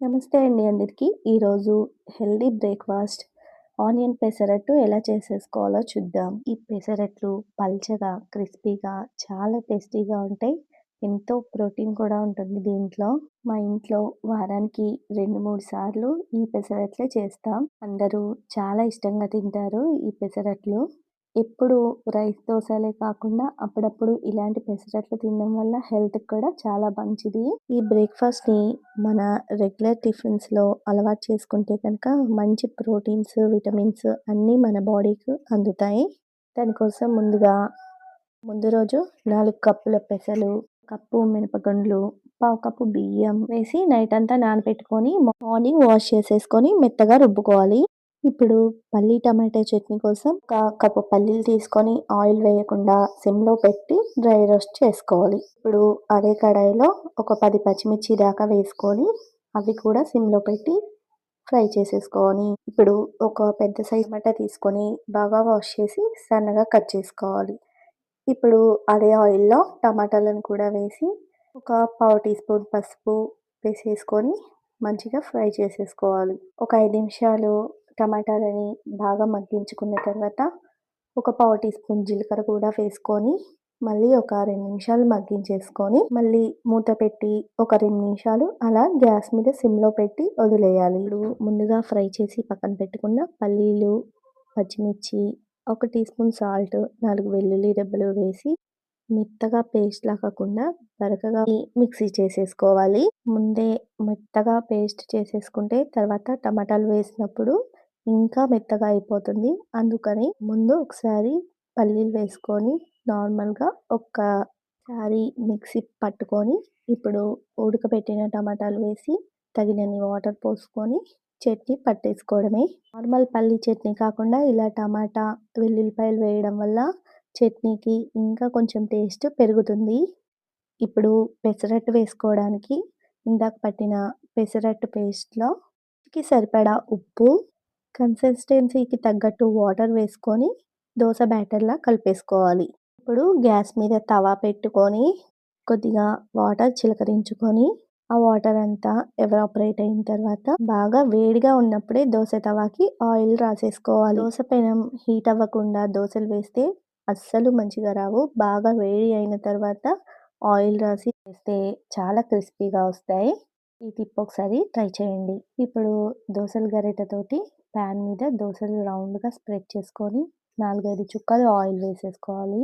నమస్తే అండి అందరికీ. ఈరోజు హెల్దీ బ్రేక్‌ఫాస్ట్ ఆనియన్ పెసరట్టు ఎలా చేసేసుకోవాలో చూద్దాం. ఈ పెసరట్లు పల్చగా, క్రిస్పీగా చాలా టేస్టీగా ఉంటాయి. ఎంతో ప్రోటీన్ కూడా ఉంటుంది దీంట్లో. మా ఇంట్లో వారానికి 2, 3 సార్లు ఈ పెసరట్లే చేస్తాం. అందరూ చాలా ఇష్టంగా తింటారు ఈ పెసరట్లు. ఎప్పుడు రైస్ దోశలే కాకుండా అప్పుడప్పుడు ఇలాంటి పెసరట్లు తినడం వల్ల హెల్త్‌కి కూడా చాలా మంచిది. ఈ బ్రేక్‌ఫాస్ట్‌ని మన రెగ్యులర్ టిఫిన్స్‌లో అలవాటు చేసుకుంటే కనుక మంచి ప్రోటీన్స్, విటమిన్స్ అన్నీ మన బాడీకి అందుతాయి. దానికోసం ముందుగా ముందు రోజు నాలుగు కప్పుల పెసలు, కప్పు మినపగుండ్లు, పావు కప్పు బియ్యం వేసి నైట్ అంతా నానబెట్టుకొని మార్నింగ్ వాష్ చేసేసుకొని మెత్తగా రుబ్బుకోవాలి. ఇప్పుడు పల్లి టమాటా చట్నీ కోసం ఒక కప్పు పల్లీలు తీసుకొని ఆయిల్ వేయకుండా సిమ్‌లో పెట్టి డ్రై రోస్ట్ చేసుకోవాలి. ఇప్పుడు అదే కడాయిలో ఒక పది పచ్చిమిర్చి దాకా వేసుకొని అవి కూడా సిమ్‌లో పెట్టి ఫ్రై చేసేసుకోవాలి. ఇప్పుడు ఒక పెద్ద సైజ్ టమాటా తీసుకొని బాగా వాష్ చేసి సన్నగా కట్ చేసుకోవాలి. ఇప్పుడు అదే ఆయిల్‌లో టమాటాలను కూడా వేసి ఒక పావు టీ స్పూన్ పసుపు వేసేసుకొని మంచిగా ఫ్రై చేసేసుకోవాలి. ఒక ఐదు నిమిషాలు టమాటాలని బాగా మగ్గించుకున్న తర్వాత ఒక పావు టీ స్పూన్ జీలకర్ర కూడా వేసుకొని మళ్ళీ ఒక రెండు నిమిషాలు మగ్గించేసుకొని మళ్ళీ మూత పెట్టి ఒక రెండు నిమిషాలు అలా గ్యాస్ మీద సిమ్‌లో పెట్టి వదిలేయాలి. ఇప్పుడు ముందుగా ఫ్రై చేసి పక్కన పెట్టుకున్న పల్లీలు, పచ్చిమిర్చి, ఒక టీ స్పూన్ సాల్ట్, నాలుగు వెల్లుల్లి రెబ్బలు వేసి మెత్తగా పేస్ట్ లాగకుండా బరకగా మిక్సీ చేసేసుకోవాలి. ముందే మెత్తగా పేస్ట్ చేసేసుకుంటే తర్వాత టమాటాలు వేసినప్పుడు ఇంకా మెత్తగా అయిపోతుంది. అందుకని ముందు ఒకసారి పల్లీలు వేసుకొని నార్మల్‌గా ఒక్కసారి మిక్సీ పట్టుకొని ఇప్పుడు ఉడకబెట్టిన టమాటాలు వేసి తగినన్ని వాటర్ పోసుకొని చట్నీ పట్టేసుకోవడమే. నార్మల్ పల్లి చట్నీ కాకుండా ఇలా టమాటా, వెల్లుల్లిపాయలు వేయడం వల్ల చట్నీకి ఇంకా కొంచెం టేస్ట్ పెరుగుతుంది. ఇప్పుడు పెసరట్టు వేసుకోవడానికి ఇందాక పట్టిన పెసరట్టు పేస్ట్‌లో సరిపడా ఉప్పు, కన్సిస్టెన్సీకి తగ్గట్టు వాటర్ వేసుకొని దోశ బ్యాటర్‌లా కలిపేసుకోవాలి. ఇప్పుడు గ్యాస్ మీద తవా పెట్టుకొని కొద్దిగా వాటర్ చిలకరించుకొని ఆ వాటర్ అంతా ఎవాపరేట్ అయిన తర్వాత బాగా వేడిగా ఉన్నప్పుడే దోశ తవాకి ఆయిల్ రాసేసుకోవాలి. దోశ పెనం హీట్ అవ్వకుండా దోశలు వేస్తే అస్సలు మంచిగా రావు. బాగా వేడి అయిన తర్వాత ఆయిల్ రాసి వేస్తే చాలా క్రిస్పీగా వస్తాయి. ఈ టిప్ ఒకసారి ట్రై చేయండి. ఇప్పుడు దోశల గరిటెతోటి పాన్ మీద దోసలు రౌండ్‌గా స్ప్రెడ్ చేసుకొని 4, 5 చుక్కలు ఆయిల్ వేసేసుకోవాలి.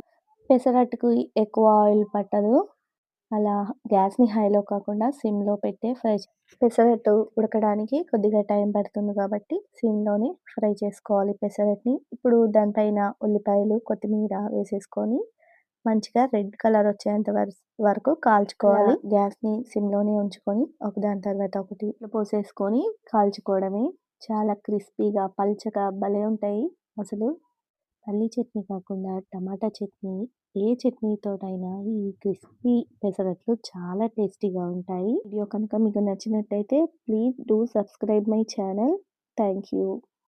పెసరట్టుకి ఎక్కువ ఆయిల్ పట్టదు. అలా గ్యాస్‌ని హైలో కాకుండా సిమ్‌లో పెట్టే ఫ్రై పెసరట్టు ఉడకడానికి కొద్దిగా టైం పడుతుంది కాబట్టి సిమ్‌లోనే ఫ్రై చేసుకోవాలి పెసరట్ని. ఇప్పుడు దానిపైన ఉల్లిపాయలు, కొత్తిమీర వేసేసుకొని మంచిగా రెడ్ కలర్ వచ్చేంత వర వరకు కాల్చుకోవాలి. గ్యాస్‌ని సిమ్‌లోనే ఉంచుకొని ఒకదాని తర్వాత ఒకటి పోసేసుకొని కాల్చుకోవడమే. చాలా క్రిస్పీగా, పల్చగా భలే ఉంటాయి అసలు. పల్లీ చట్నీ కాకుండా టమాటా చట్నీ ఏ చట్నీతోటైనా ఈ క్రిస్పీ పెసరట్లు చాలా టేస్టీగా ఉంటాయి. వీడియో కనుక మీకు నచ్చినట్టయితే please do subscribe my channel. Thank you.